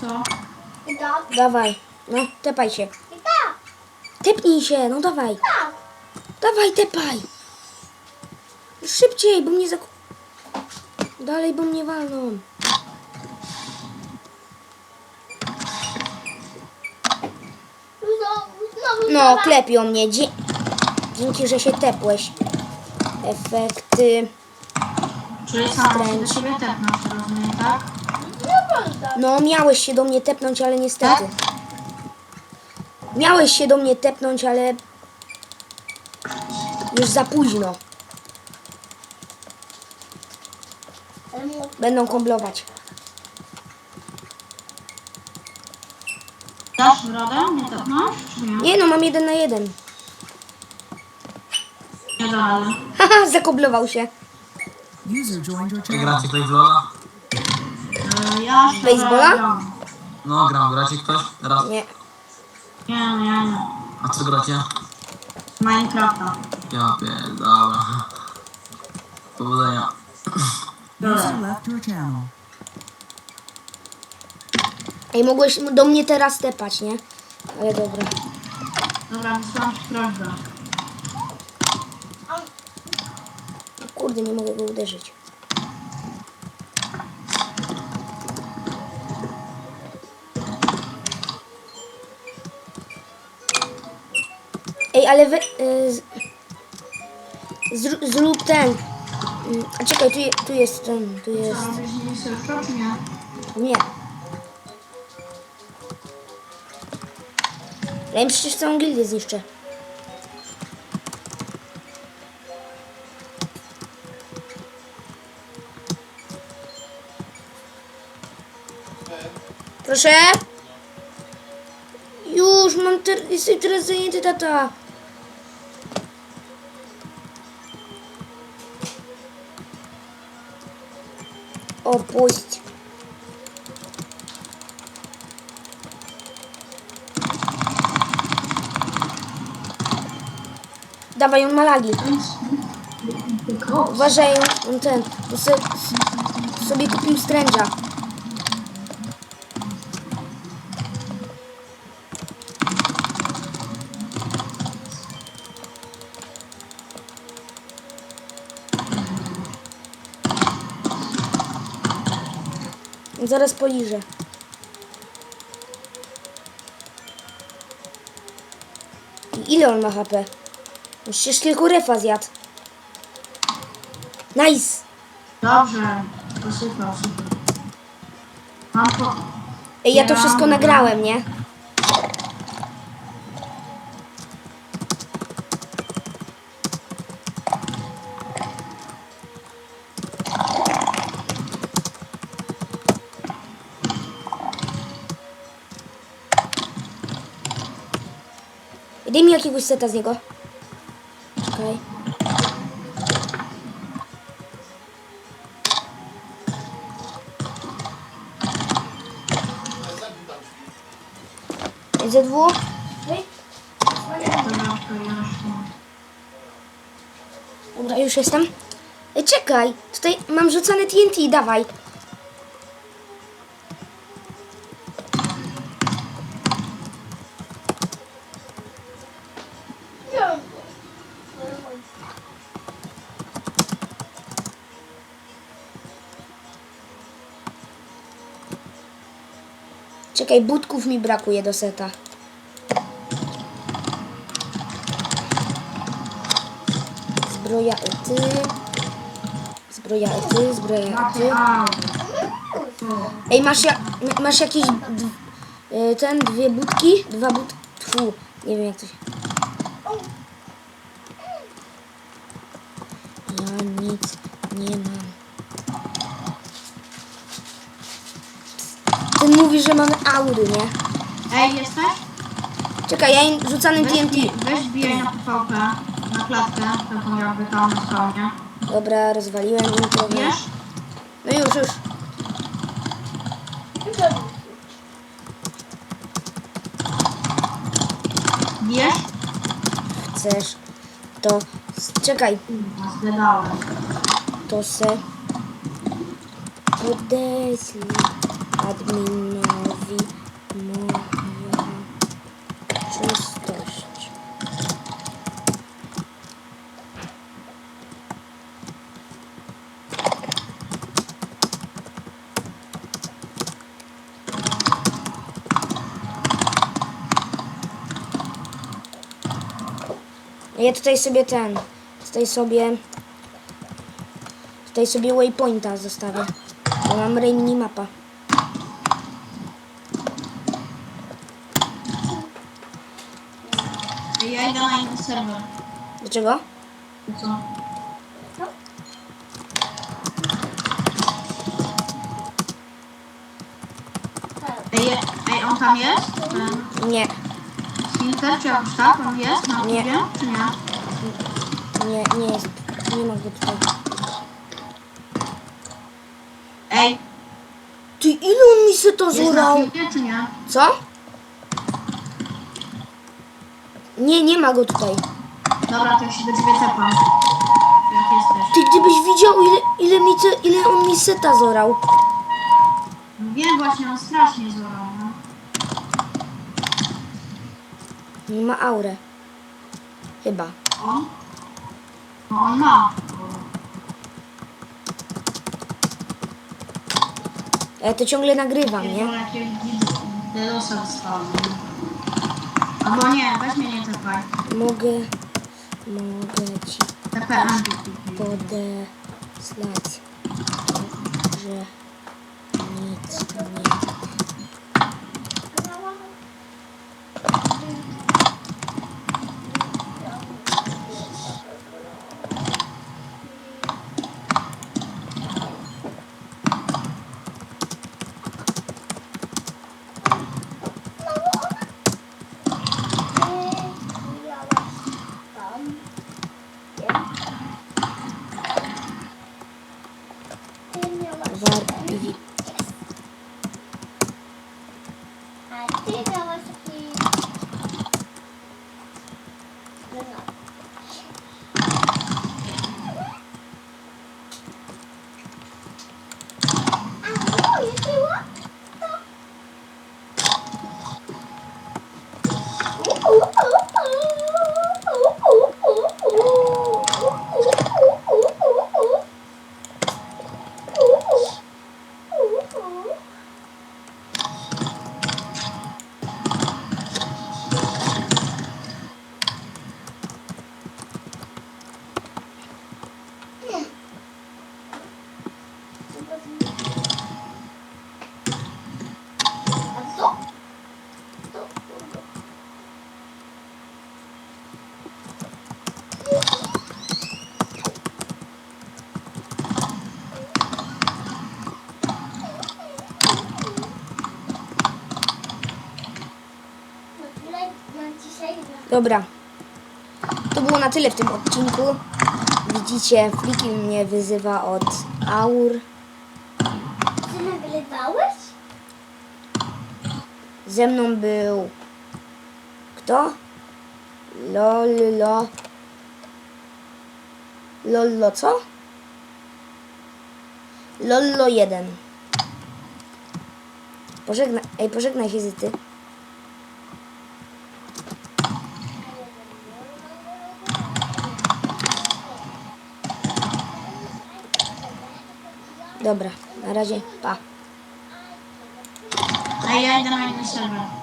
co? Tak. Dawaj. No, tepaj się. Tak. Tepnij się, no dawaj. Tak. Dawaj, tepaj. Szybciej, bo mnie zak... Dalej, bo mnie walną. No, klepią mnie. Dzie... Dzięki, że się tepłeś. Efekty. Czyli sama się do tepnąć, rozumiem, tak? No, miałeś się do mnie tepnąć, ale niestety. Miałeś się do mnie tepnąć, ale... Już za późno. Będą komblować. Dasz radę tepnąć, czy nie? Nie no, mam jeden na jeden. Nie da rady. Haha, zakoblował się. User joined your channel. gracie Ja szczerze Baseballa? gram. No, gram. Gracie ktoś? Teraz. Nie. Nie, nie, nie. A co gracie? Minecrafta. Ja pier... Dobra. Powodzenia. User left your channel. Ej, mogłeś do mnie teraz tepać, nie? Ale dobra. Dobra, wysłałam ci prośbę. No Kurde, nie mogę go uderzyć. Ale wy... Y, z- zró- zrób ten... Mm, A czekaj, tu, je, tu jest ten, tu jest... Nie. Ja im przecież całą gildię zniszczę. Proszę? Już, mam ter jestem teraz zajęty, tata. Opuść. Dawaj, on ma lagi. Uważaj, on ten, sobie kupił stręża. Zaraz poliżę. I Ile on ma HP? Przecież tylko refa zjadł. Nice! Dobrze. Posypał. Mam po... Ej, ja to wszystko nagrałem, nie? Jakiegoś seta z niego. Czekaj. ZW? Ej, Dobra, już... Jestem. Czekaj, tutaj mam rzucane TNT, dawaj. Czekaj, budków mi brakuje do seta. Zbroja ety. Zbroja ety, zbroja ety. Au. Ej, masz, ja, masz jakieś y, ten, dwie budki? Dwa budki? Tfu, nie wiem jak to się... Ja nic nie mam. Ten mówi, że mamy aury, nie? Ej, jesteś? Czekaj, ja im rzucanym Weź, TNT. weź bijaj na PvP, na klatkę, taką jakby tam na. Dobra, rozwaliłem im to. Wiesz? No już, już. Wiesz? Chcesz, to... Czekaj, Kurwa, to se... Podeślij adminowi moja czystość. Ja tutaj sobie ten, tutaj sobie, tutaj sobie waypointa zostawię, mam rainy mapa. Na inny serwer. Dlaczego? Co? Ej, ej, on tam jest? Ten Nie, Skinker, czy jakoś tak? On jest na Nie. czy nie? nie, nie jest, nie ma go tutaj. Ej, Ty, ile on mi se to jest na zurał? czy nie? Co? Nie, nie ma go tutaj. Dobra, to ja się do ciebie tepam. Jak jesteś. Ty gdybyś widział ile, ile, mi ile on mi seta zorał. No Wiem właśnie, on strasznie zorał, no. Nie ma aurę. Chyba. On? No on ma. Ja to ciągle nagrywam, Nie? nie? jakiegoś dedosa dostałem. Albo nie, weź mnie nie tepaj. Mogę, mogę ci TP Andy. podesłać, że nic nie No, no. Dobra. To było na tyle w tym odcinku. Widzicie, Fliki mnie wyzywa od aur. Ty nagrywałeś? Ze mną był... Kto? Lollo... Lollo co? Lollo 1. Pożegna... Ej, pożegnaj się z ty. Dobra, na razie, pa. Ej, ja idę na inny serwer.